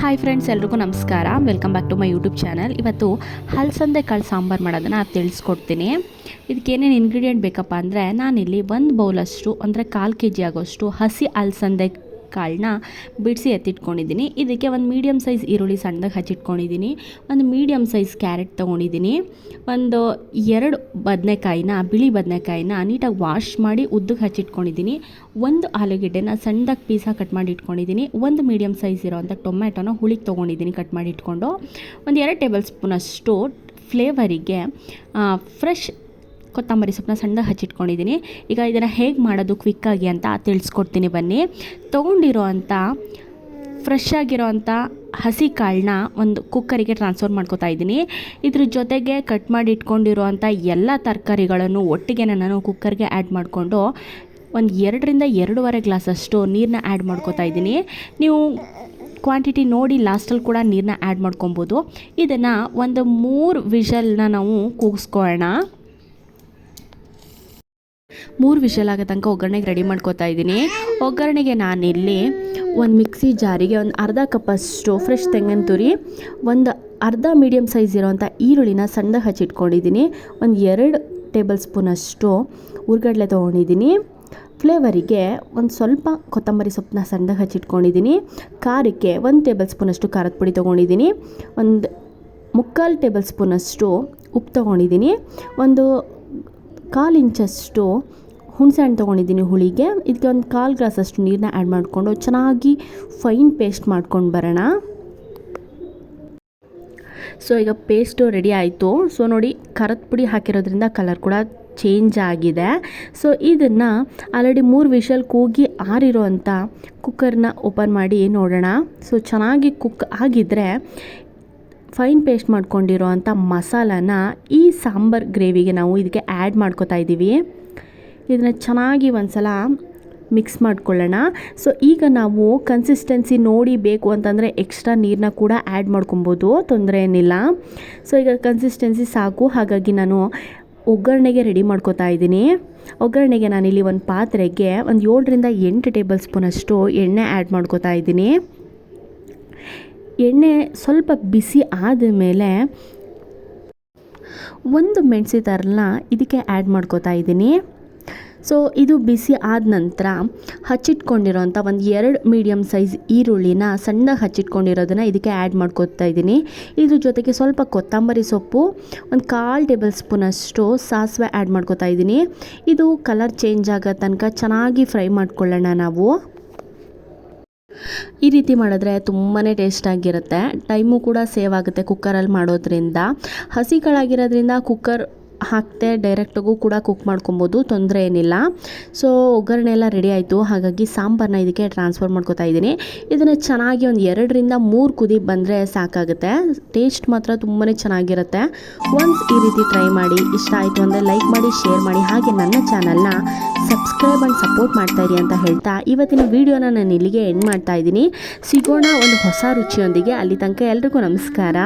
Hi friends ಎಲ್ರಿಗೂ ನಮಸ್ಕಾರ. Welcome back to my YouTube channel ಇವತ್ತು ಹಲಸಂದೆ ಕಾಳು ಸಾಂಬಾರು ಮಾಡೋದನ್ನು ತಿಳಿಸ್ಕೊಡ್ತೀನಿ. ಇದಕ್ಕೇನೇನು ಇಂಗ್ರೀಡಿಯೆಂಟ್ ಬೇಕಪ್ಪ ಅಂದರೆ ನಾನಿಲ್ಲಿ ಒಂದು ಬೌಲಷ್ಟು ಅಂದರೆ ಕಾಲು ಕೆ ಜಿ ಆಗೋಷ್ಟು ಹಸಿ ಅಲಸಂದೆ ಕಾಳನ್ನ ಬಿಡಿಸಿ ಎತ್ತಿಟ್ಕೊಂಡಿದ್ದೀನಿ. ಇದಕ್ಕೆ ಒಂದು ಮೀಡಿಯಮ್ ಸೈಜ್ ಈರುಳ್ಳಿ ಸಣ್ಣದಾಗಿ ಹಚ್ಚಿಟ್ಕೊಂಡಿದ್ದೀನಿ. ಒಂದು ಮೀಡಿಯಮ್ ಸೈಜ್ ಕ್ಯಾರೆಟ್ ತೊಗೊಂಡಿದ್ದೀನಿ. ಒಂದು ಎರಡು ಬದನೆಕಾಯಿನ, ಬಿಳಿ ಬದನೆಕಾಯಿನ ನೀಟಾಗಿ ವಾಶ್ ಮಾಡಿ ಉದ್ದಕ್ಕೆ ಹಚ್ಚಿಟ್ಕೊಂಡಿದ್ದೀನಿ. ಒಂದು ಆಲೂಗೆಡ್ಡೆನ ಸಣ್ಣದಾಗಿ ಪೀಸಾಗಿ ಕಟ್ ಮಾಡಿ ಇಟ್ಕೊಂಡಿದ್ದೀನಿ. ಒಂದು ಮೀಡಿಯಮ್ ಸೈಜ್ ಇರೋವಂಥ ಟೊಮ್ಯಾಟೊನ ಹುಳಿಗೆ ತೊಗೊಂಡಿದ್ದೀನಿ ಕಟ್ ಮಾಡಿ ಇಟ್ಕೊಂಡು. ಒಂದು ಎರಡು ಟೇಬಲ್ ಸ್ಪೂನಷ್ಟು ಫ್ಲೇವರಿಗೆ ಫ್ರೆಶ್ ಕೊತ್ತಂಬರಿ ಸೊಪ್ಪನ್ನ ಸಣ್ಣದಾಗಿ ಹಚ್ಚಿಟ್ಕೊಂಡಿದ್ದೀನಿ. ಈಗ ಇದನ್ನು ಹೇಗೆ ಮಾಡೋದು ಕ್ವಿಕ್ಕಾಗಿ ಅಂತ ತಿಳಿಸ್ಕೊಡ್ತೀನಿ ಬನ್ನಿ. ತೊಗೊಂಡಿರೋ ಅಂಥ ಫ್ರೆಶ್ ಆಗಿರೋ ಅಂಥ ಹಸಿ ಕಾಳನ್ನ ಒಂದು ಕುಕ್ಕರಿಗೆ ಟ್ರಾನ್ಸ್ಫರ್ ಮಾಡ್ಕೋತಾ ಇದ್ದೀನಿ. ಇದ್ರ ಜೊತೆಗೆ ಕಟ್ ಮಾಡಿ ಇಟ್ಕೊಂಡಿರೋ ಅಂಥ ಎಲ್ಲ ತರಕಾರಿಗಳನ್ನು ಒಟ್ಟಿಗೆ ನಾನು ಕುಕ್ಕರ್ಗೆ ಆ್ಯಡ್ ಮಾಡಿಕೊಂಡು ಒಂದು ಎರಡರಿಂದ ಎರಡೂವರೆ ಗ್ಲಾಸಷ್ಟು ನೀರನ್ನ ಆ್ಯಡ್ ಮಾಡ್ಕೊತಾ ಇದ್ದೀನಿ. ನೀವು ಕ್ವಾಂಟಿಟಿ ನೋಡಿ ಲಾಸ್ಟಲ್ಲಿ ಕೂಡ ನೀರನ್ನ ಆ್ಯಡ್ ಮಾಡ್ಕೊಬೋದು. ಇದನ್ನು ಒಂದು ಮೂರು ವಿಷಲ್ನ ನಾವು ಕೂಗಿಸ್ಕೊಳ್ಳೋಣ. ಮೂರು ವಿಷಲ್ ಆಗೋ ತನಕ ಒಗ್ಗರಣೆಗೆ ರೆಡಿ ಮಾಡ್ಕೋತಾ ಇದ್ದೀನಿ. ಒಗ್ಗರಣೆಗೆ ನಾನಿಲ್ಲಿ ಒಂದು ಮಿಕ್ಸಿ ಜಾರಿಗೆ ಒಂದು ಅರ್ಧ ಕಪ್ಪಷ್ಟು ಫ್ರೆಶ್ ತೆಂಗಿನ ತುರಿ, ಒಂದು ಅರ್ಧ ಮೀಡಿಯಮ್ ಸೈಜ್ ಇರೋವಂಥ ಈರುಳ್ಳಿನ ಸಣ್ಣದಾಗಿ ಹಚ್ಚಿಟ್ಕೊಂಡಿದ್ದೀನಿ ಒಂದು ಎರಡು ಟೇಬಲ್ ಸ್ಪೂನಷ್ಟು ಉರ್ಗಡ್ಲೆ ತೊಗೊಂಡಿದ್ದೀನಿ. ಫ್ಲೇವರಿಗೆ ಒಂದು ಸ್ವಲ್ಪ ಕೊತ್ತಂಬರಿ ಸೊಪ್ಪನ್ನ ಸಣ್ಣದಾಗಿ ಹಚ್ಚಿಟ್ಕೊಂಡಿದ್ದೀನಿ ಖಾರಕ್ಕೆ ಒಂದು ಟೇಬಲ್ ಸ್ಪೂನಷ್ಟು ಖಾರದ ಪುಡಿ ತೊಗೊಂಡಿದ್ದೀನಿ. ಒಂದು ಮುಕ್ಕಾಲು ಟೇಬಲ್ ಸ್ಪೂನಷ್ಟು ಉಪ್ಪು ತೊಗೊಂಡಿದ್ದೀನಿ. ಒಂದು ಕಾಲು ಇಂಚಷ್ಟು ಹುಣಸೆ ಹಣ್ಣು ತೊಗೊಂಡಿದ್ದೀನಿ ಹುಳಿಗೆ. ಇದಕ್ಕೆ ಒಂದು ಕಾಲು ಗ್ಲಾಸಷ್ಟು ನೀರನ್ನ ಆ್ಯಡ್ ಮಾಡಿಕೊಂಡು ಚೆನ್ನಾಗಿ ಫೈನ್ ಪೇಸ್ಟ್ ಮಾಡ್ಕೊಂಡು ಬರೋಣ. ಸೊ ಈಗ ಪೇಸ್ಟು ರೆಡಿ ಆಯಿತು. ಸೊ ನೋಡಿ ಕರದ ಪುಡಿ ಹಾಕಿರೋದ್ರಿಂದ ಕಲರ್ ಕೂಡ ಚೇಂಜ್ ಆಗಿದೆ. ಸೊ ಇದನ್ನು ಆಲ್ರೆಡಿ ಮೂರು ವಿಷಲ್ ಕೂಗಿ ಆರಿರೋ ಅಂಥ ಕುಕ್ಕರ್ನ ಓಪನ್ ಮಾಡಿ ನೋಡೋಣ. ಸೊ ಚೆನ್ನಾಗಿ ಕುಕ್ ಆಗಿದ್ದರೆ ಫೈನ್ ಪೇಸ್ಟ್ ಮಾಡ್ಕೊಂಡಿರೋ ಅಂಥ ಮಸಾಲಾನ ಈ ಸಾಂಬಾರ್ ಗ್ರೇವಿಗೆ ನಾವು ಇದಕ್ಕೆ ಆ್ಯಡ್ ಮಾಡ್ಕೋತಾ ಇದ್ದೀವಿ. ಇದನ್ನು ಚೆನ್ನಾಗಿ ಒಂದ್ಸಲ ಮಿಕ್ಸ್ ಮಾಡ್ಕೊಳ್ಳೋಣ. ಸೊ ಈಗ ನಾವು ಕನ್ಸಿಸ್ಟೆನ್ಸಿ ನೋಡಿ ಬೇಕು ಅಂತಂದರೆ ಎಕ್ಸ್ಟ್ರಾ ನೀರನ್ನ ಕೂಡ ಆ್ಯಡ್ ಮಾಡ್ಕೊಬೋದು, ತೊಂದರೆ ಏನಿಲ್ಲ. ಸೊ ಈಗ ಕನ್ಸಿಸ್ಟೆನ್ಸಿ ಸಾಕು. ಹಾಗಾಗಿ ನಾನು ಒಗ್ಗರಣೆಗೆ ರೆಡಿ ಮಾಡ್ಕೋತಾ ಇದ್ದೀನಿ. ಒಗ್ಗರಣೆಗೆ ನಾನಿಲ್ಲಿ ಒಂದು ಪಾತ್ರೆಗೆ ಒಂದು ಏಳರಿಂದ ಎಂಟು ಟೇಬಲ್ ಸ್ಪೂನಷ್ಟು ಎಣ್ಣೆ ಆ್ಯಡ್ ಮಾಡ್ಕೋತಾ ಇದ್ದೀನಿ. ಎಣ್ಣೆ ಸ್ವಲ್ಪ ಬಿಸಿ ಆದ ಮೇಲೆ ಒಂದು ಮೆಣಸಿ ಥರನ ಇದಕ್ಕೆ ಆ್ಯಡ್ ಮಾಡ್ಕೋತಾ ಇದ್ದೀನಿ. ಸೊ ಇದು ಬಿಸಿ ಆದ ನಂತರ ಹಚ್ಚಿಟ್ಕೊಂಡಿರೋಂಥ ಒಂದು ಎರಡು ಮೀಡಿಯಮ್ ಸೈಜ್ ಈರುಳ್ಳಿನ ಸಣ್ಣ ಹಚ್ಚಿಟ್ಕೊಂಡಿರೋದನ್ನು ಇದಕ್ಕೆ ಆ್ಯಡ್ ಮಾಡ್ಕೊತಾ ಇದ್ದೀನಿ. ಇದ್ರ ಜೊತೆಗೆ ಸ್ವಲ್ಪ ಕೊತ್ತಂಬರಿ ಸೊಪ್ಪು, ಒಂದು ಕಾಲು ಟೇಬಲ್ ಸ್ಪೂನಷ್ಟು ಸಾಸಿವೆ ಆ್ಯಡ್ ಮಾಡ್ಕೊತಾ ಇದ್ದೀನಿ. ಇದು ಕಲರ್ ಚೇಂಜ್ ಆಗೋ ತನಕ ಚೆನ್ನಾಗಿ ಫ್ರೈ ಮಾಡ್ಕೊಳ್ಳೋಣ ನಾವು. ಈ ರೀತಿ ಮಾಡಿದ್ರೆ ತುಂಬಾ ಟೇಸ್ಟಾಗಿರುತ್ತೆ ಟೈಮು ಕೂಡ ಸೇವ್ ಆಗುತ್ತೆ ಕುಕ್ಕರಲ್ಲಿ ಮಾಡೋದ್ರಿಂದ. ಹಸಿ ಕಾಳಾಗಿರೋದ್ರಿಂದ ಕುಕ್ಕರ್ ಹಾಕ್ತೆ ಡೈರೆಕ್ಟಾಗೂ ಕೂಡ ಕುಕ್ ಮಾಡ್ಕೊಬೋದು, ತೊಂದರೆ ಏನಿಲ್ಲ. ಸೊ ಒಗ್ಗರಣೆ ಎಲ್ಲ ರೆಡಿ ಆಯಿತು. ಹಾಗಾಗಿ ಸಾಂಬಾರನ್ನ ಇದಕ್ಕೆ ಟ್ರಾನ್ಸ್ಫರ್ ಮಾಡ್ಕೋತಾ ಇದ್ದೀನಿ. ಇದನ್ನು ಚೆನ್ನಾಗಿ ಒಂದು ಎರಡರಿಂದ ಮೂರು ಕುದಿ ಬಂದರೆ ಸಾಕಾಗುತ್ತೆ. ಟೇಸ್ಟ್ ಮಾತ್ರ ತುಂಬಾ ಚೆನ್ನಾಗಿರುತ್ತೆ. ಒನ್ಸ್ ಈ ರೀತಿ ಟ್ರೈ ಮಾಡಿ, ಇಷ್ಟ ಆಯಿತು ಅಂದರೆ ಲೈಕ್ ಮಾಡಿ ಶೇರ್ ಮಾಡಿ. ಹಾಗೆ ನನ್ನ ಚಾನಲ್ನ ಸಬ್ಸ್ಕ್ರೈಬ್ ಆ್ಯಂಡ್ ಸಪೋರ್ಟ್ ಮಾಡ್ತಾ ಇರಿ ಅಂತ ಹೇಳ್ತಾ ಇವತ್ತಿನ ವೀಡಿಯೋನ ನಾನು ಇಲ್ಲಿಗೆ ಎಂಡ್ ಮಾಡ್ತಾ ಇದ್ದೀನಿ. ಸಿಗೋಣ ಒಂದು ಹೊಸ ರುಚಿಯೊಂದಿಗೆ. ಅಲ್ಲಿ ತನಕ ಎಲ್ರಿಗೂ ನಮಸ್ಕಾರ.